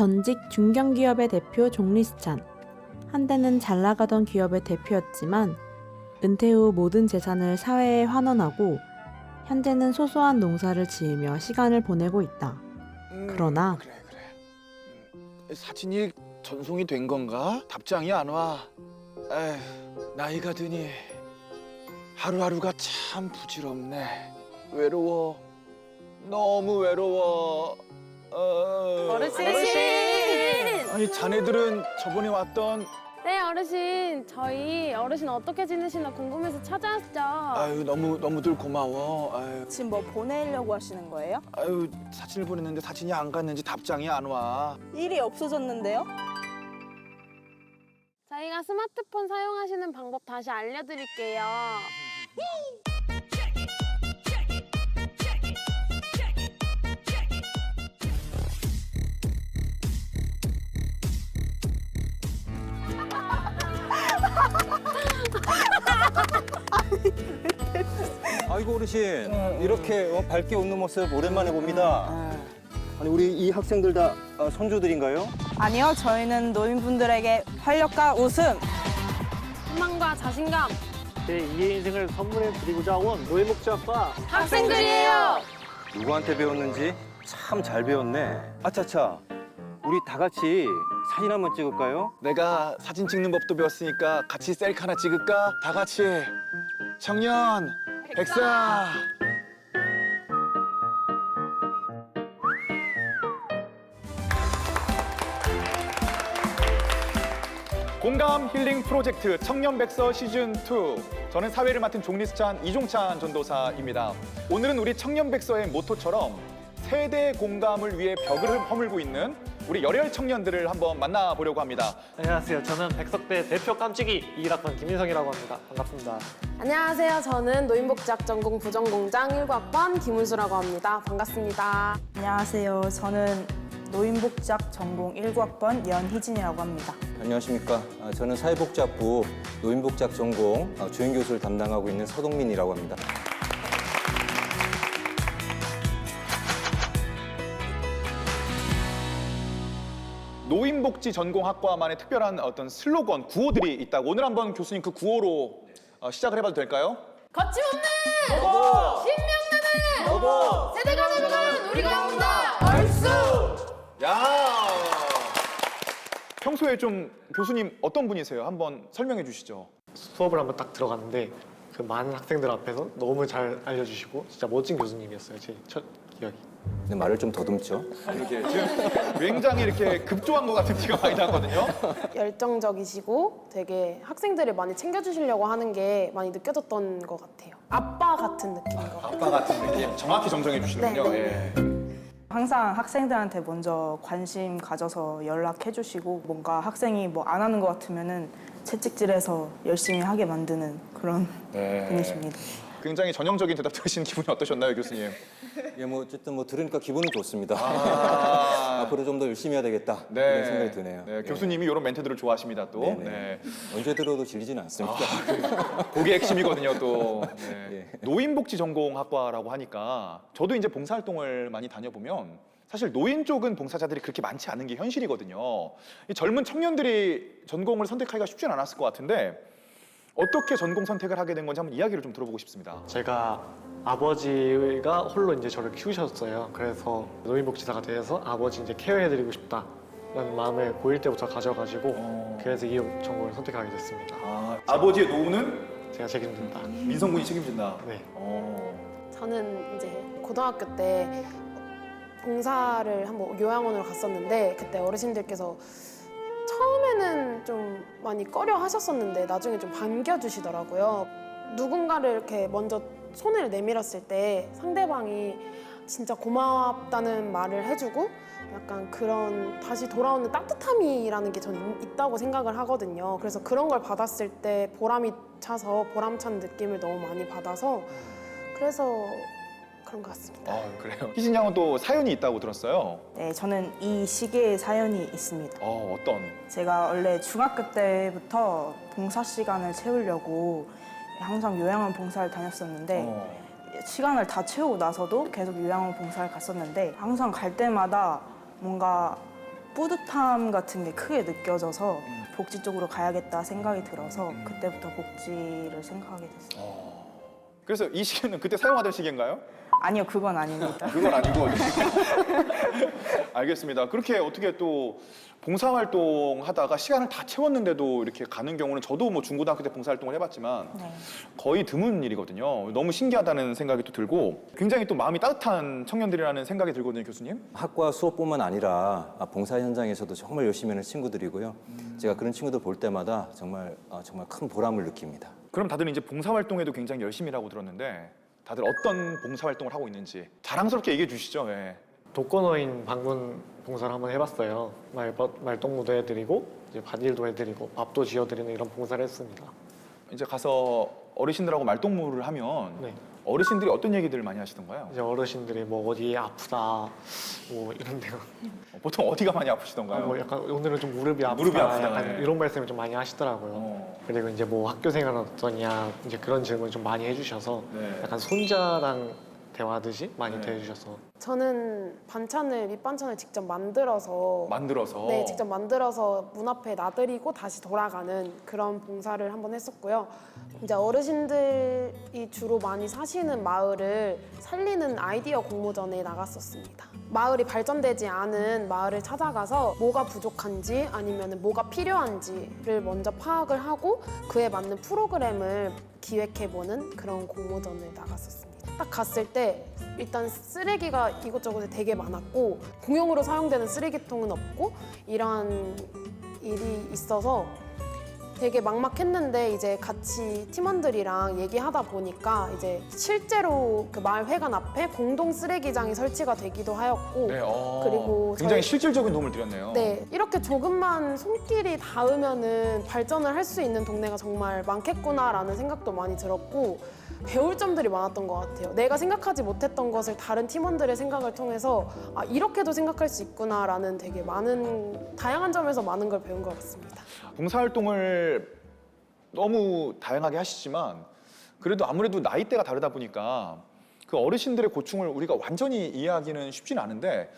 전직 중견기업의 대표 종리스찬. 한때는 잘 나가던 기업의 대표였지만 은퇴 후 모든 재산을 사회에 환원하고 현재는 소소한 농사를 지으며 시간을 보내고 있다. 음, 그러나 그래 그래. 음, 사진이 전송이 된 건가? 답장이 안 와. 에휴, 나이가 드니 하루하루가 참 부질없네. 외로워. 너무 외로워. 어... 어르신! 아니 자네들은 저번에 왔던 네, 어르신. 저희 어르신 어떻게 지내시나 궁금해서 찾아왔죠. 아유 너무 너무들 고마워. 아유, 지금 뭐 보내려고 하시는 거예요? 아유 사진을 보냈는데 사진이 안 갔는지 답장이 안 와. 일이 없어졌는데요? 저희가 스마트폰 사용하시는 방법 다시 알려드릴게요. 아이고 어르신 이렇게 어, 밝게 웃는 모습 오랜만에 봅니다. 아니 우리 이 학생들 다 어, 손주들인가요? 아니요, 저희는 노인분들에게 활력과 웃음, 희망과 자신감. 제 2의 인생을 선물해 드리고자 온 노예목장과 학생들이에요! 누구한테 배웠는지 참 잘 배웠네. 아차차 우리 다 같이 사진 한번 찍을까요? 내가 사진 찍는 법도 배웠으니까 같이 셀카 하나 찍을까? 다 같이 청년 백사. 공감 힐링 프로젝트 청년 백서 시즌 2. 저는 사회를 맡은 종리스찬 이종찬 전도사입니다. 오늘은 우리 청년 백서의 모토처럼 세대 공감을 위해 벽을 허물고 있는 우리 열혈 청년들을 한번 만나보려고 합니다. 안녕하세요. 저는 백석대 대표 깜찍이 21학번 김인성이라고 합니다. 반갑습니다. 안녕하세요. 저는 노인복지학 전공 부전공장 19학번 김은수라고 합니다. 반갑습니다. 안녕하세요. 저는 노인복지학 전공 19학번 연희진이라고 합니다. 안녕하십니까. 아, 저는 사회복지학부 노인복지학 전공 아, 주임 교수를 담당하고 있는 서동민이라고 합니다. 노인복지 전공학과만의 특별한 어떤 슬로건, 구호들이 있다고 오늘 한번 교수님 그 구호로 어, 시작을 해봐도 될까요? 거침없는 신명나는 세대가 되는 우리가 온다 얼쑤 야 평소에 좀 교수님 어떤 분이세요? 한번 설명해 주시죠. 수업을 한번 딱 들어갔는데 그 많은 학생들 앞에서 너무 잘 알려주시고 진짜 멋진 교수님이었어요. 제 첫 기억이. 근데 말을 좀 더듬죠. 이렇게 지금 굉장히 이렇게 급조한 것 같은 티가 많이 나거든요. 열정적이시고 되게 학생들을 많이 챙겨주시려고 하는 게 많이 느껴졌던 것 같아요. 아빠 같은 느낌인 것 같아요. 아빠 같은 느낌 정확히 정정해 주시는군요. 네, 예. 항상 학생들한테 먼저 관심 가져서 연락해 주시고 뭔가 학생이 뭐 안 하는 것 같으면은 채찍질해서 열심히 하게 만드는 그런 네. 분이십니다. 굉장히 전형적인 대답 들으신 기분이 어떠셨나요, 교수님? 예, 뭐 어쨌든 뭐 들으니까 기분은 좋습니다. 아, 앞으로 좀 더 열심히 해야 되겠다 이런 생각이 드네요. 네, 교수님이 이런 멘트들을 좋아하십니다 또. 네네. 네. 언제 들어도 질리지는 않습니다. 그게 핵심이거든요 또. 네. 예. 노인복지 전공학과라고 하니까 저도 이제 봉사활동을 많이 다녀보면 사실 노인 쪽은 봉사자들이 그렇게 많지 않은 게 현실이거든요. 이 젊은 청년들이 전공을 선택하기가 쉽진 않았을 것 같은데 어떻게 전공 선택을 하게 된 건지 한번 이야기를 좀 들어보고 싶습니다. 제가 아버지가 홀로 이제 저를 키우셨어요. 그래서 노인복지사가 돼서 아버지 이제 케어해드리고 싶다라는 마음을 고1 때부터 가져가지고 어. 그래서 이 전공을 선택하게 됐습니다. 아, 아버지의 노후는 제가 책임진다. 민성군이 책임진다. 네. 어. 저는 이제 고등학교 때 봉사를 한번 요양원으로 갔었는데 그때 어르신들께서 처음에는 좀 많이 꺼려 하셨었는데 나중에 좀 반겨주시더라고요. 누군가를 이렇게 먼저 손을 내밀었을 때 상대방이 진짜 고맙다는 말을 해주고 약간 그런 다시 돌아오는 따뜻함이라는 게 저는 있다고 생각을 하거든요. 그래서 그런 걸 받았을 때 보람이 차서 보람찬 느낌을 너무 많이 받아서 그래서 그런 것 같습니다. 아, 그래요. 희진 양은 또 사연이 있다고 들었어요. 네, 저는 이 시기에 사연이 있습니다. 어, 어떤? 제가 원래 중학교 때부터 봉사 시간을 채우려고 항상 요양원 봉사를 다녔었는데 어. 시간을 다 채우고 나서도 계속 요양원 봉사를 갔었는데 항상 갈 때마다 뭔가 뿌듯함 같은 게 크게 느껴져서 복지 쪽으로 가야겠다 생각이 들어서 음. 그때부터 복지를 생각하게 됐어요. 그래서 이 시계는 그때 사용하던 시계인가요? 아니요, 그건 아닙니다. 그건 아니고. 알겠습니다. 그렇게 어떻게 또 봉사활동 하다가 시간을 다 채웠는데도 이렇게 가는 경우는 저도 뭐 중고등학교 때 봉사활동을 해봤지만 네. 거의 드문 일이거든요. 너무 신기하다는 생각이 또 들고 굉장히 또 마음이 따뜻한 청년들이라는 생각이 들거든요, 교수님. 학과 수업뿐만 아니라 아, 봉사 현장에서도 정말 열심히 하는 친구들이고요. 제가 그런 친구들 볼 때마다 정말 아, 정말 큰 보람을 느낍니다. 그럼 다들 이제 봉사활동에도 굉장히 열심히라고 들었는데 다들 어떤 봉사활동을 하고 있는지 자랑스럽게 얘기해 주시죠. 예. 독거노인 방문 봉사를 한번 해봤어요. 말, 말동무도 해드리고 이제 밭일도 해드리고 밥도 지어드리는 이런 봉사를 했습니다. 이제 가서 어르신들하고 말동무를 하면 네. 어르신들이 어떤 얘기들을 많이 하시던가요? 이제 어르신들이 뭐 어디 아프다 뭐 이런 데가 보통 어디가 많이 아프시던가요? 뭐 약간 오늘은 좀 무릎이 아프다, 무릎이 아프다, 약간 네. 이런 말씀을 좀 많이 하시더라고요. 어. 그리고 이제 뭐 학교 생활은 어떠냐 이제 그런 질문 좀 많이 해주셔서 네. 약간 손자랑 대화하듯이 많이 네. 대해주셔서 저는 반찬을 밑반찬을 직접 만들어서 만들어서 네, 직접 만들어서 문 앞에 놔드리고 다시 돌아가는 그런 봉사를 한번 했었고요. 이제 어르신들이 주로 많이 사시는 마을을 살리는 아이디어 공모전에 나갔었습니다. 마을이 발전되지 않은 마을을 찾아가서 뭐가 부족한지 아니면 뭐가 필요한지를 먼저 파악을 하고 그에 맞는 프로그램을 기획해보는 그런 공모전을 나갔었습니다. 딱 갔을 때 일단 쓰레기가 이곳저곳에 되게 많았고 공용으로 사용되는 쓰레기통은 없고 이러한 일이 있어서 되게 막막했는데 이제 같이 팀원들이랑 얘기하다 보니까 이제 실제로 그 마을 회관 앞에 공동 쓰레기장이 설치가 되기도 하였고 네, 어. 그리고 굉장히 저희- 실질적인 도움을 드렸네요. 네, 이렇게 조금만 손길이 닿으면은 발전을 할 수 있는 동네가 정말 많겠구나라는 생각도 많이 들었고 배울 점들이 많았던 것 같아요. 내가 생각하지 못했던 것을 다른 팀원들의 생각을 통해서 아 이렇게도 생각할 수 있구나라는 되게 많은 다양한 점에서 많은 걸 배운 것 같습니다. 봉사활동을 너무 다양하게 하시지만 그래도 아무래도 나이대가 다르다 보니까 그 어르신들의 고충을 우리가 완전히 이해하기는 쉽지는 않은데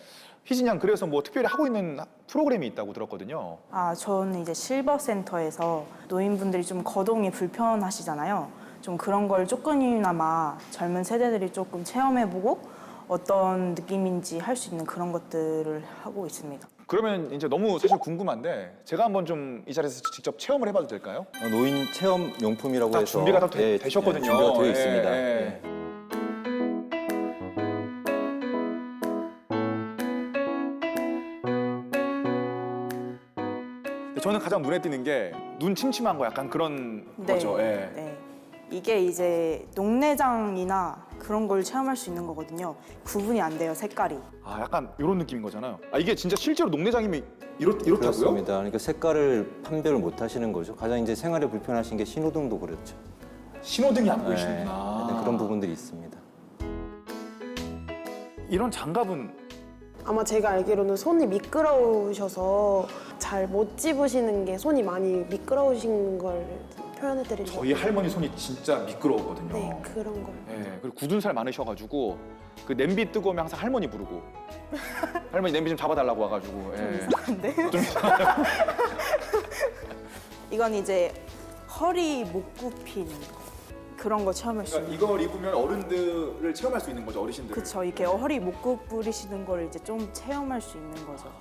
희진 양 그래서 뭐 특별히 하고 있는 프로그램이 있다고 들었거든요. 아, 저는 이제 실버 센터에서 노인분들이 좀 거동이 불편하시잖아요. 좀 그런 걸 조금이나마 젊은 세대들이 조금 체험해보고 어떤 느낌인지 할 수 있는 그런 것들을 하고 있습니다. 그러면 이제 너무 사실 궁금한데 제가 한번 좀 이 자리에서 직접 체험을 해봐도 될까요? 어, 노인 체험 용품이라고 다 해서 준비가 다 되- 네, 되셨거든요. 네, 준비가 되어 예, 있습니다. 예. 네. 근데 저는 가장 눈에 띄는 게 눈 침침한 거 약간 그런 거죠. 예. 네. 이게 이제 농내장이나 그런 걸 체험할 수 있는 거거든요. 구분이 안 돼요, 색깔이. 아 약간 이런 느낌인 거잖아요. 아 이게 진짜 실제로 농내장이면 이렇, 이렇다고요? 그렇습니다. 그러니까 색깔을 판별을 못 하시는 거죠. 가장 이제 생활에 불편하신 게 신호등도 그렇죠. 신호등이 안 네, 보이시는구나. 약간 그런 부분들이 있습니다. 이런 장갑은 아마 제가 알기로는 손이 미끄러우셔서 잘 못 집으시는 게 손이 많이 미끄러우신 걸 표현해 드리려고 저희 할머니 손이 진짜 미끄러웠거든요. 네, 그런 걸. 예, 그리고 굳은 살 많으셔가지고 그 냄비 뜨거우면 항상 할머니 부르고 할머니 냄비 좀 잡아달라고 와가지고 예. 이상한데? 좀 이건 이제 허리 목 굽히는 거. 그런 거 체험할 수 있는 그러니까 이걸 입으면 어른들을 체험할 수 있는 거죠 어르신들. 그쵸 이렇게 허리 목구 부리시는 걸 이제 좀 체험할 수 있는 거죠.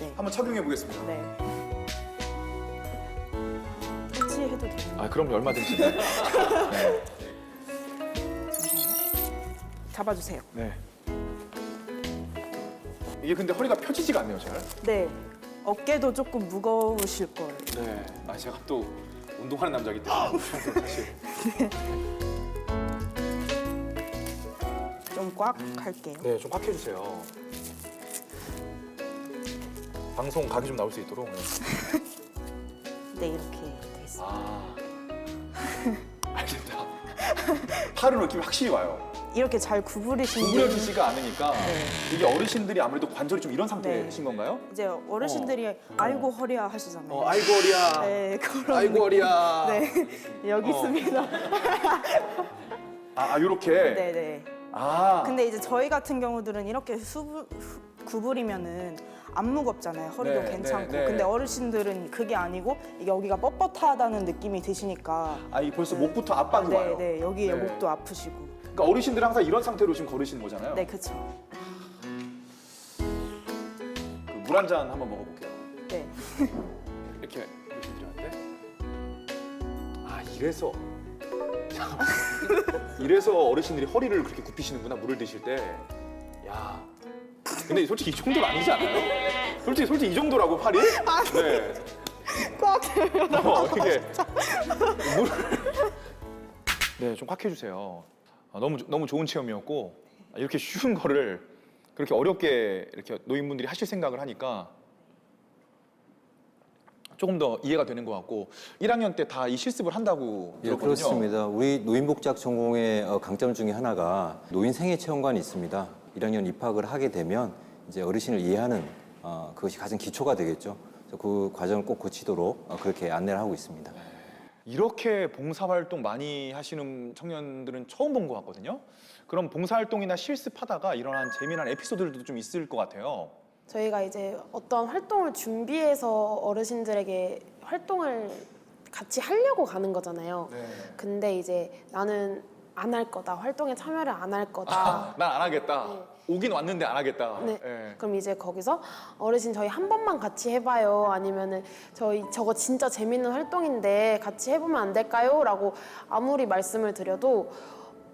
네. 한번 착용해 보겠습니다. 네. 아 그럼 얼마든지. 네. 잡아주세요. 네. 이게 근데 허리가 펴지지가 않네요, 잘. 네. 어깨도 조금 무거우실 거예요. 네. 아 제가 또 운동하는 남자기 때문에 사실. 좀 꽉 할게요. 네, 좀 꽉 해주세요. 방송 각이 좀 나올 수 있도록. 네. 네 이렇게 돼 있어요. 아. 알겠다. 팔은 느낌이 확실히 와요. 이렇게 잘 구부리시는 구부려지지가 않으니까 네. 이게 어르신들이 아무래도 관절이 좀 이런 상태이신 네. 건가요? 이제 어르신들이 아이고 허리야 하시잖아요. 어, 아이고 허리야. 네 그런 아이고 허리야. 네 여기 어. 있습니다. 아, 아 요렇게. 네 네. 아. 근데 이제 저희 같은 경우들은 이렇게 수부, 후- 구부리면은 안 무겁잖아요. 허리도 네, 괜찮고. 네, 네. 근데 어르신들은 그게 아니고 이게 여기가 뻣뻣하다는 느낌이 드시니까 아, 이 벌써 목부터 압박이 네, 와요. 네, 여기 네. 목도 아프시고. 그러니까 어르신들은 항상 이런 상태로 지금 걸으시는 거잖아요. 네, 그렇죠. 물 한 잔 한번 먹어볼게요. 네. 이렇게 어르신들한테. 아, 이래서. 이래서 어르신들이 허리를 그렇게 굽히시는구나, 물을 드실 때. 야. 근데 솔직히 이 정도는 아니지 않아요? 솔직히, 솔직히 이 정도라고, 팔이? 네. 꽉 들면 어, 이게 물. 네, 좀꽉 해주세요. 아, 너무 너무 좋은 체험이었고 아, 이렇게 쉬운 거를 그렇게 어렵게 이렇게 노인분들이 하실 생각을 하니까 조금 더 이해가 되는 것 같고 1학년 때 다 이 실습을 한다고 예, 들었거든요. 그렇습니다. 우리 노인복지학 전공의 어, 강점 중에 하나가 노인 생애 체험관이 있습니다. 1학년 입학을 하게 되면 이제 어르신을 이해하는 어, 그것이 가장 기초가 되겠죠. 그래서 그 과정을 꼭 거치도록 어, 그렇게 안내를 하고 있습니다. 이렇게 봉사활동 많이 하시는 청년들은 처음 본 것 같거든요. 그럼 봉사활동이나 실습하다가 일어난 재미난 에피소드들도 좀 있을 것 같아요. 저희가 이제 어떤 활동을 준비해서 어르신들에게 활동을 같이 하려고 가는 거잖아요. 네. 근데 이제 나는 안 할 거다. 활동에 참여를 안 할 거다. 아, 난안 하겠다. 네. 오긴 왔는데 안 하겠다. 네. 예. 그럼 이제 거기서 어르신 저희 한 번만 같이 해봐요. 아니면은 저희 저거 진짜 재밌는 활동인데 같이 해보면 안 될까요? 라고 아무리 말씀을 드려도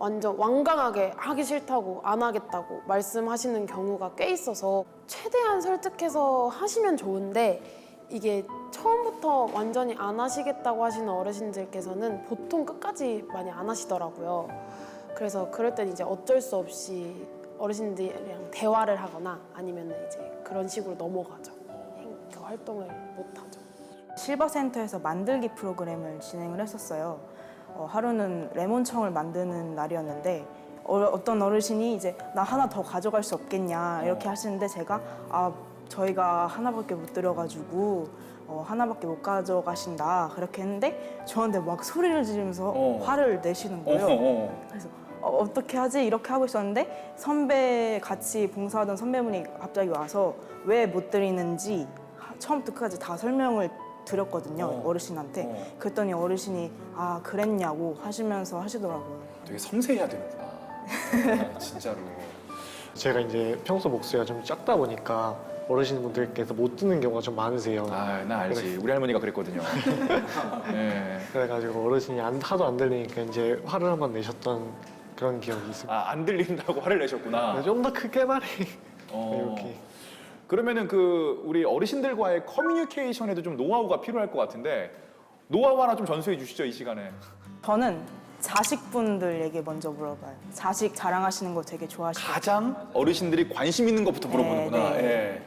완전 완강하게 하기 싫다고 안 하겠다고 말씀하시는 경우가 꽤 있어서 최대한 설득해서 하시면 좋은데 이게 처음부터 완전히 안 하시겠다고 하시는 어르신들께서는 보통 끝까지 많이 안 하시더라고요. 그래서 그럴 땐 이제 어쩔 수 없이 어르신들이랑 대화를 하거나 아니면 이제 그런 식으로 넘어가죠. 활동을 못 하죠. 실버센터에서 만들기 프로그램을 진행을 했었어요. 어, 하루는 레몬청을 만드는 날이었는데 어, 떤 어르신이 이제 나 하나 더 가져갈 수 없겠냐 이렇게 하시는데 제가 아 저희가 하나밖에 못 드려가지고 어, 하나밖에 못 가져가신다 그렇게 했는데 저한테 막 소리를 지르면서 어. 화를 내시는 어, 거예요. 어. 그래서 어, 어떻게 하지 이렇게 하고 있었는데 선배 같이 봉사하던 선배분이 갑자기 와서 왜 못 드리는지 하- 처음부터 끝까지 다 설명을 드렸거든요 어. 어. 르신한테 어. 그랬더니 어르신이 아 그랬냐고 하시면서 하시더라고요 되게 섬세해야 되는구나. 아, 진짜로. 제가 이제 평소 목소리가 좀 작다 보니까 어르신분들께서 못 듣는 경우가 좀 많으세요. 아, 나 알지. 우리 할머니가 그랬거든요. 예. 그래가지고 어르신이 안, 하도 안 들리니까 이제 화를 한번 내셨던 그런 기억이 있습니다. 아, 안 들린다고 화를 내셨구나. 좀 더 크게 말해. 어. 이렇게. 그러면은 그 우리 어르신들과의 커뮤니케이션에도 좀 노하우가 필요할 것 같은데 노하우 하나 좀 전수해 주시죠 이 시간에. 저는 자식분들에게 먼저 물어봐요 자식 자랑하시는 거 되게 좋아하시고 가장 어르신들이 관심 있는 것부터 물어보는구나. 네, 예.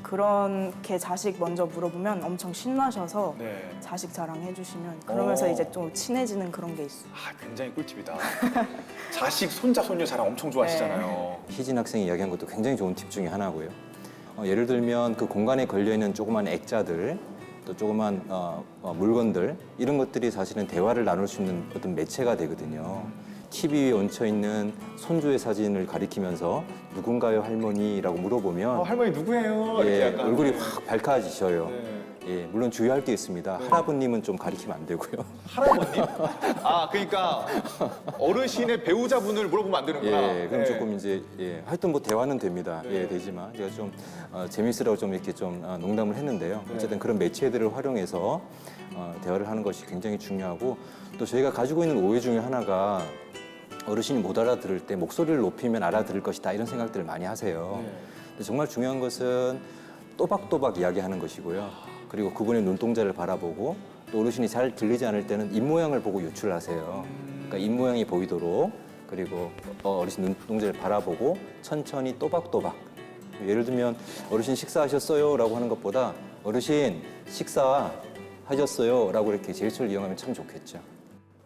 그렇게 자식 먼저 물어보면 엄청 신나셔서 네. 자식 자랑해 주시면 그러면서 어. 이제 좀 친해지는 그런 게 있어요 아, 굉장히 꿀팁이다. 자식, 손자, 손녀 자랑 엄청 좋아하시잖아요. 희진 학생이 이야기한 것도 굉장히 좋은 팁 중에 하나고요. 어, 예를 들면 그 공간에 걸려 있는 조그만 액자들, 또 조그만 어, 어, 물건들 이런 것들이 사실은 대화를 나눌 수 있는 어떤 매체가 되거든요. TV 위에 얹혀 있는 손주의 사진을 가리키면서 누군가요 할머니라고 물어보면 어, 할머니 누구예요? 이렇게 예, 약간. 얼굴이 확 밝아지셔요. 네. 예, 물론 주의할 게 있습니다. 할아버님은 좀 가리키면 안 되고요. 할아버님? 아, 그러니까 어르신의 배우자분을 물어보면 안 되는구나. 예, 그럼 네. 조금 이제 예, 하여튼 뭐 대화는 됩니다. 네. 예, 되지만 제가 좀 어, 재밌으라고 좀 이렇게 좀 어, 농담을 했는데요. 네. 어쨌든 그런 매체들을 활용해서 어, 대화를 하는 것이 굉장히 중요하고 또 저희가 가지고 있는 오해 중에 하나가 어르신이 못 알아들을 때 목소리를 높이면 알아들을 것이다 이런 생각들을 많이 하세요. 네. 근데 정말 중요한 것은 또박또박 이야기하는 것이고요. 그리고 그분의 눈동자를 바라보고 또 어르신이 잘 들리지 않을 때는 입 모양을 보고 유출을 하세요. 그러니까 입 모양이 보이도록 그리고 어, 어르신 눈동자를 바라보고 천천히 또박또박. 예를 들면 어르신 식사하셨어요라고 하는 것보다 어르신 식사하셨어요라고 이렇게 제스처를 이용하면 참 좋겠죠.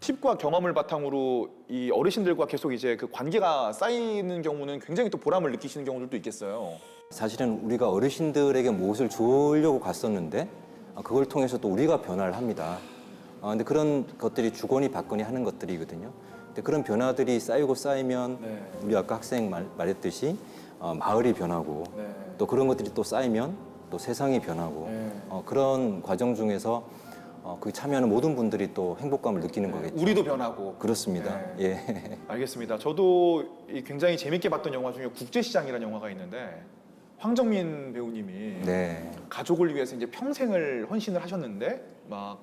팁과 경험을 바탕으로 이 어르신들과 계속 이제 그 관계가 쌓이는 경우는 굉장히 또 보람을 느끼시는 경우들도 있겠어요. 사실은 우리가 어르신들에게 무엇을 주려고 갔었는데 아, 그걸 통해서 또 우리가 변화를 합니다. 아, 근데 그런 것들이 주거니 받거니 하는 것들이거든요. 근데 그런 변화들이 쌓이고 쌓이면 네. 우리 아까 학생 말, 말했듯이 어, 마을이 변하고 네. 또 그런 것들이 또 쌓이면 또 세상이 변하고 네. 어, 그런 과정 중에서 어, 그 참여하는 모든 분들이 또 행복감을 느끼는 거겠죠. 우리도 변하고. 그렇습니다. 네. 예. 알겠습니다. 저도 이 굉장히 재밌게 봤던 영화 중에 국제시장이라는 영화가 있는데 황정민 배우님이 네. 가족을 위해서 이제 평생을 헌신을 하셨는데 막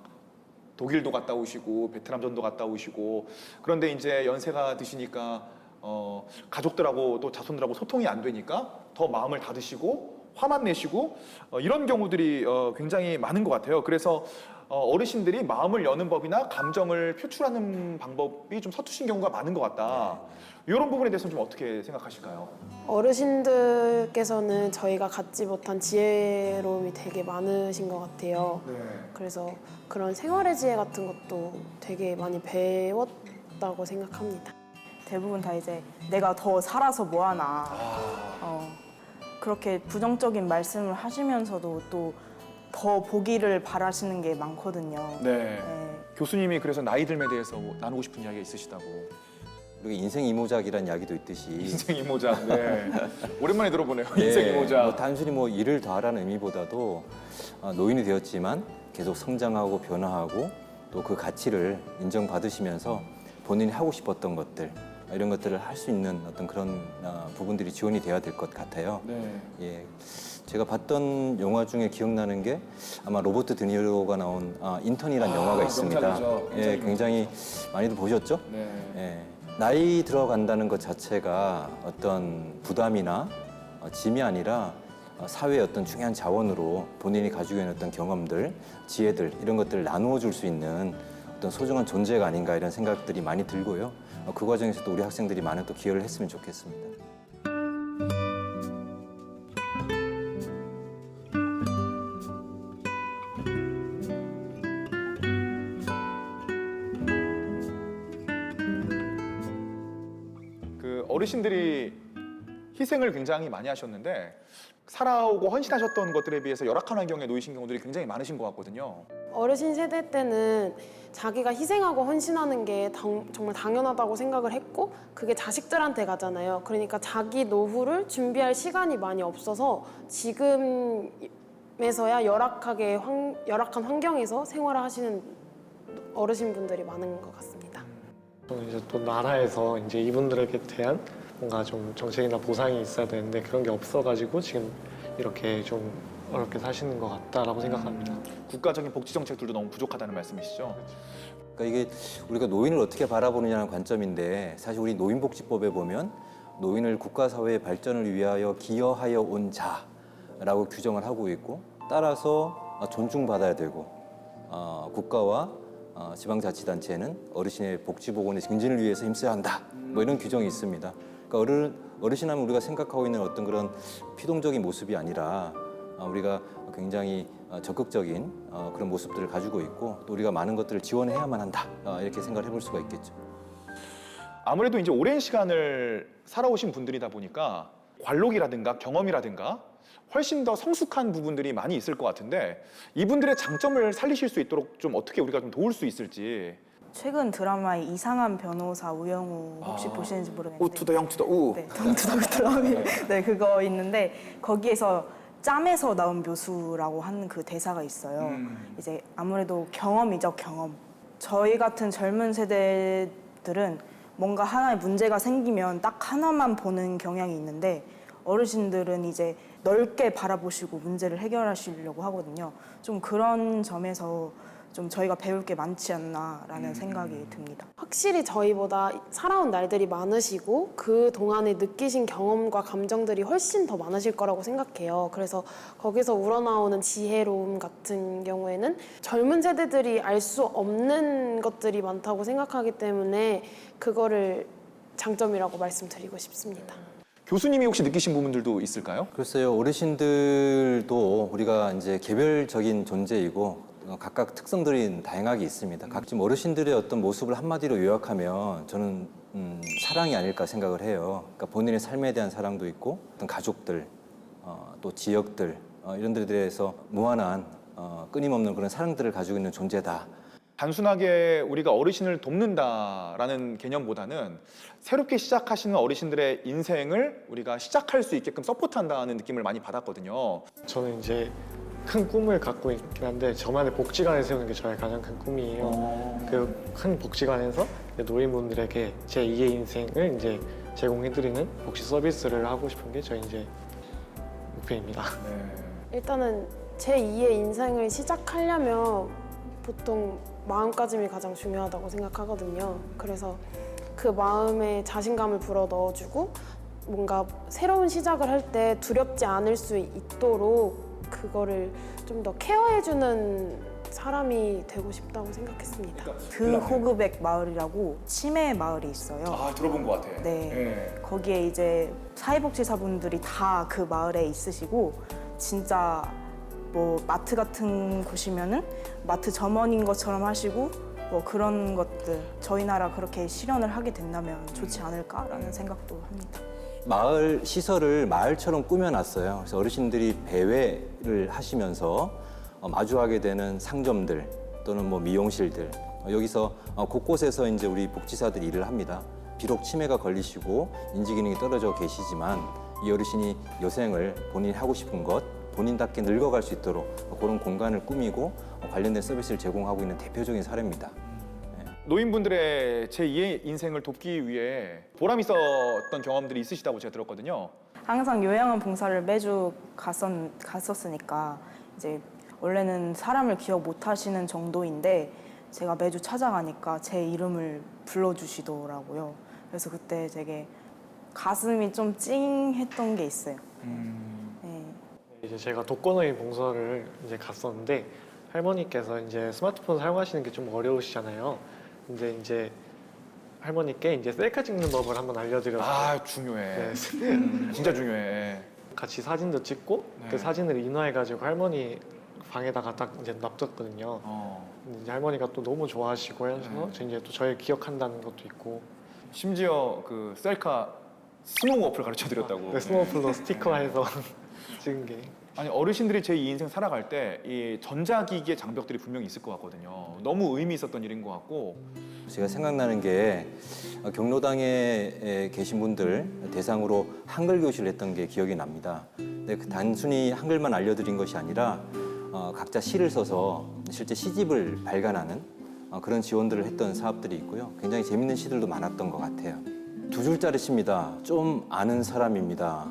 독일도 갔다 오시고 베트남전도 갔다 오시고 그런데 이제 연세가 드시니까 어 가족들하고 또 자손들하고 소통이 안 되니까 더 마음을 닫으시고 화만 내시고 어 이런 경우들이 어 굉장히 많은 것 같아요. 그래서 어 어르신들이 마음을 여는 법이나 감정을 표출하는 방법이 좀 서투신 경우가 많은 것 같다. 이런 부분에 대해서는 좀 어떻게 생각하실까요? 어르신들께서는 저희가 갖지 못한 지혜로움이 되게 많으신 것 같아요. 네. 그래서 그런 생활의 지혜 같은 것도 되게 많이 배웠다고 생각합니다. 대부분 다 이제 내가 더 살아서 뭐하나 어, 그렇게 부정적인 말씀을 하시면서도 또 더 보기를 바라시는 게 많거든요. 네. 네. 교수님이 그래서 나이 듦에 대해서 나누고 싶은 이야기가 있으시다고. 그리고 인생 이모작이라는 이야기도 있듯이 인생 이모작. 네. 오랜만에 들어보네요. 예, 인생 이모작. 뭐 단순히 뭐 일을 더하라는 의미보다도 아, 노인이 되었지만 계속 성장하고 변화하고 또 그 가치를 인정받으시면서 본인이 하고 싶었던 것들 이런 것들을 할 수 있는 어떤 그런 아, 부분들이 지원이 돼야 될 것 같아요. 네. 예, 제가 봤던 영화 중에 기억나는 게 아마 로버트 드니로가 나온 아, 인턴이라는 아, 영화가 있습니다. 명작이죠. 예, 굉장히 굉장히 많이들 보셨죠? 네. 예, 나이 들어간다는 것 자체가 어떤 부담이나 어, 짐이 아니라 어, 사회의 어떤 중요한 자원으로 본인이 가지고 있는 어떤 경험들, 지혜들 이런 것들을 나누어 줄 수 있는 어떤 소중한 존재가 아닌가 이런 생각들이 많이 들고요. 어, 그 과정에서도 우리 학생들이 많은 또 기여를 했으면 좋겠습니다. 그 어르신들이 희생을 굉장히 많이 하셨는데 살아오고 헌신하셨던 것들에 비해서 열악한 환경에 놓이신 경우들이 굉장히 많으신 것 같거든요. 어르신 세대 때는 자기가 희생하고 헌신하는 게 당- 정말 당연하다고 생각을 했고 그게 자식들한테 가잖아요. 그러니까 자기 노후를 준비할 시간이 많이 없어서 지금에서야 열악하게 환- 열악한 환경에서 생활을 하시는 어르신분들이 많은 것 같습니다. 또 이제 또 나라에서 이제 이분들에게 대한 뭔가 좀 정책이나 보상이 있어야 되는데 그런 게 없어가지고 지금 이렇게 좀 어렵게 사시는 것 같다라고 생각합니다. 국가적인 복지 정책들도 너무 부족하다는 말씀이시죠? 그러니까 이게 우리가 노인을 어떻게 바라보느냐는 관점인데 사실 우리 노인복지법에 보면 노인을 국가 사회의 발전을 위하여 기여하여 온 자라고 규정을 하고 있고 따라서 존중받아야 되고 어, 국가와 어, 지방자치단체는 어르신의 복지보건의 증진을 위해서 힘써야 한다. 뭐 이런 규정이 있습니다. 그러니까 어른 어르신하면 우리가 생각하고 있는 어떤 그런 피동적인 모습이 아니라 어, 우리가 굉장히 어, 적극적인 어, 그런 모습들을 가지고 있고 또 우리가 많은 것들을 지원해야만 한다 어, 이렇게 생각을 해볼 수가 있겠죠. 아무래도 이제 오랜 시간을 살아오신 분들이다 보니까 관록이라든가 경험이라든가 훨씬 더 성숙한 부분들이 많이 있을 것 같은데 이분들의 장점을 살리실 수 있도록 좀 어떻게 우리가 좀 도울 수 있을지. 최근 드라마의 이상한 변호사 우영우 혹시 아. 보시는지 모르겠는데 우투더 영투더 우. 네, 덩투덩투덩 네 그거 있는데 거기에서 짬에서 나온 묘수라고 하는 그 대사가 있어요. 음. 이제 아무래도 경험이죠 경험. 저희 같은 젊은 세대들은 뭔가 하나의 문제가 생기면 딱 하나만 보는 경향이 있는데 어르신들은 이제 넓게 바라보시고 문제를 해결하시려고 하거든요. 좀 그런 점에서 좀 저희가 배울 게 많지 않나라는 생각이 듭니다. 확실히 저희보다 살아온 날들이 많으시고 그 동안에 느끼신 경험과 감정들이 훨씬 더 많으실 거라고 생각해요. 그래서 거기서 우러나오는 지혜로움 같은 경우에는 젊은 세대들이 알 수 없는 것들이 많다고 생각하기 때문에 그거를 장점이라고 말씀드리고 싶습니다. 교수님이 혹시 느끼신 부분들도 있을까요? 글쎄요 어르신들도 우리가 이제 개별적인 존재이고 어, 각각 특성들이 다양하게 있습니다. 각 지금 어르신들의 어떤 모습을 한마디로 요약하면 저는 음, 사랑이 아닐까 생각을 해요. 그러니까 본인의 삶에 대한 사랑도 있고 어떤 가족들 어, 또 지역들 어, 이런 데에 대해서 무한한 어, 끊임없는 그런 사랑들을 가지고 있는 존재다. 단순하게 우리가 어르신을 돕는다라는 개념보다는 새롭게 시작하시는 어르신들의 인생을 우리가 시작할 수 있게끔 서포트한다는 느낌을 많이 받았거든요. 저는 이제 큰 꿈을 갖고 있긴 한데 저만의 복지관을 세우는 게 저의 가장 큰 꿈이에요. 그 큰 복지관에서 이제 노인분들에게 제 2의 인생을 이제 제공해드리는 복지 서비스를 하고 싶은 게 저희 이제 목표입니다. 네. 일단은 제 2의 인생을 시작하려면 보통 마음가짐이 가장 중요하다고 생각하거든요. 그래서 그 마음에 자신감을 불어 넣어주고 뭔가 새로운 시작을 할 때 두렵지 않을 수 있도록 그거를 좀 더 케어해주는 사람이 되고 싶다고 생각했습니다. 드호그백 마을이라고 치매 마을이 있어요. 아 들어본 것 같아. 네. 거기에 이제 사회복지사분들이 다 그 마을에 있으시고 진짜 뭐 마트 같은 곳이면은 마트 점원인 것처럼 하시고 뭐 그런 것들 저희 나라 그렇게 실현을 하게 된다면 좋지 않을까라는 생각도 합니다. 마을 시설을 마을처럼 꾸며놨어요. 그래서 어르신들이 배회를 하시면서 어, 마주하게 되는 상점들 또는 뭐 미용실들 어, 여기서 어, 곳곳에서 이제 우리 복지사들이 일을 합니다. 비록 치매가 걸리시고 인지 기능이 떨어져 계시지만 이 어르신이 여생을 본인이 하고 싶은 것 본인답게 늙어갈 수 있도록 그런 공간을 꾸미고 어, 관련된 서비스를 제공하고 있는 대표적인 사례입니다. 노인분들의 제2의 인생을 돕기 위해 보람 있었던 경험들이 있으시다고 제가 들었거든요. 항상 요양원 봉사를 매주 갔었, 갔었으니까 이제 원래는 사람을 기억 못 하시는 정도인데 제가 매주 찾아가니까 제 이름을 불러주시더라고요. 그래서 그때 되게 가슴이 좀 찡했던 게 있어요. 네. 이제 제가 독거노인 봉사를 이제 갔었는데 할머니께서 이제 스마트폰 사용하시는 게 좀 어려우시잖아요. 근데 이제 할머니께 이제 셀카 찍는 법을 한번 알려드렸어요. 아 중요해. 네. 음, 진짜 중요해. 같이 사진도 찍고 네. 그 사진을 인화해가지고 할머니 방에다가 딱 이제 놔뒀거든요. 어. 근데 이제 할머니가 또 너무 좋아하시고 해서 네. 저 이제 또 저를 기억한다는 것도 있고 심지어 그 셀카 스노우 어플 가르쳐 드렸다고. 네, 스노우플로 스티커 해서 찍은 게 아니 어르신들이 제 2인생 살아갈 때 이 전자기기의 장벽들이 분명히 있을 것 같거든요. 너무 의미 있었던 일인 것 같고. 제가 생각나는 게 어, 경로당에 에, 계신 분들 대상으로 한글 교실을 했던 게 기억이 납니다. 근데 그 단순히 한글만 알려드린 것이 아니라 어, 각자 시를 써서 실제 시집을 발간하는 어, 그런 지원들을 했던 사업들이 있고요. 굉장히 재밌는 시들도 많았던 것 같아요. 두 줄짜리 시입니다. 좀 아는 사람입니다.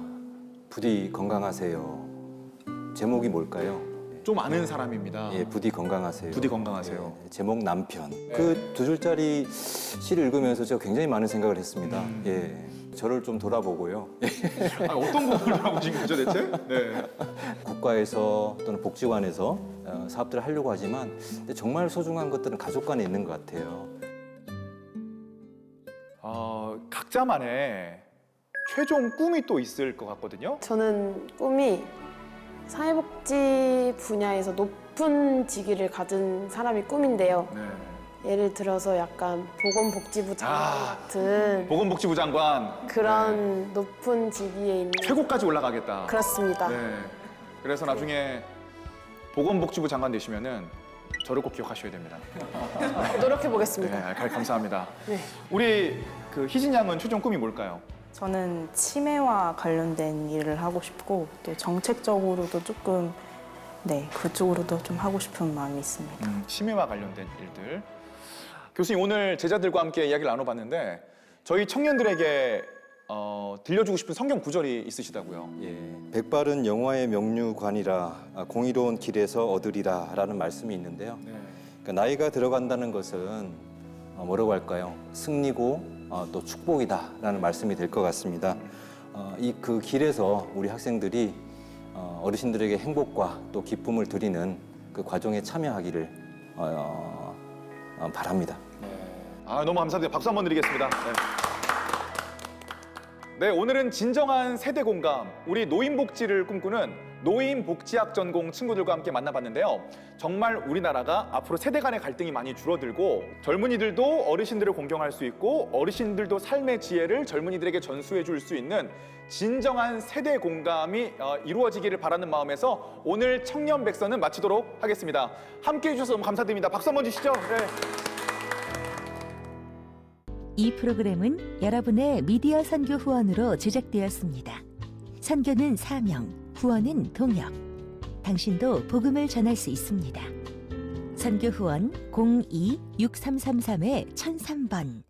부디 건강하세요. 제목이 뭘까요? 좀 아는 사람입니다. 예, 부디 건강하세요. 부디 건강하세요. 예, 제목 남편. 그 두 줄짜리 시를 읽으면서 제가 굉장히 많은 생각을 했습니다. 음. 예, 저를 좀 돌아보고요. 아니, 어떤 부분을 알아보신 거죠 대체? 네. 국가에서 또는 복지관에서 어, 사업들을 하려고 하지만 근데 정말 소중한 것들은 가족 간에 있는 것 같아요. 어, 각자만의 최종 꿈이 또 있을 것 같거든요. 저는 꿈이 사회복지 분야에서 높은 직위를 가진 사람이 꿈인데요. 네. 예를 들어서 약간 보건복지부 장관 아. 같은 보건복지부 장관 그런 높은 직위에 있는 최고까지 올라가겠다. 그렇습니다. 네. 그래서 나중에 보건복지부 장관 되시면은 저를 꼭 기억하셔야 됩니다. 노력해 네, 보겠습니다. 갈- 감사합니다. 네. 우리 그 희진 양은 최종 꿈이 뭘까요? 저는 치매와 관련된 일을 하고 싶고 또 정책적으로도 조금 네 그쪽으로도 좀 하고 싶은 마음이 있습니다. 음, 치매와 관련된 일들. 교수님 오늘 제자들과 함께 이야기를 나눠봤는데 저희 청년들에게 어, 들려주고 싶은 성경 구절이 있으시다고요. 예, 백발은 영화의 명류관이라 아, 공의로운 길에서 얻으리라라는 말씀이 있는데요. 네. 그러니까 나이가 들어간다는 것은 어, 뭐라고 할까요? 승리고 어, 또 축복이다라는 말씀이 될 것 같습니다. 어, 이그 길에서 우리 학생들이 어, 어르신들에게 행복과 또 기쁨을 드리는 그 과정에 참여하기를 어, 어, 바랍니다. 아 너무 감사드립니다. 박수 한번 드리겠습니다. 네. 네, 오늘은 진정한 세대 공감, 우리 노인 복지를 꿈꾸는 노인 복지학 전공 친구들과 함께 만나봤는데요. 정말 우리나라가 앞으로 세대 간의 갈등이 많이 줄어들고 젊은이들도 어르신들을 공경할 수 있고 어르신들도 삶의 지혜를 젊은이들에게 전수해 줄 수 있는 진정한 세대 공감이 어, 이루어지기를 바라는 마음에서 오늘 청년 백서는 마치도록 하겠습니다. 함께 해주셔서 너무 감사드립니다. 박수 한번 주시죠. 네. 이 프로그램은 여러분의 미디어 선교 후원으로 제작되었습니다. 선교는 사명, 후원은 동역. 당신도 복음을 전할 수 있습니다. 선교 후원 02-6333-1003번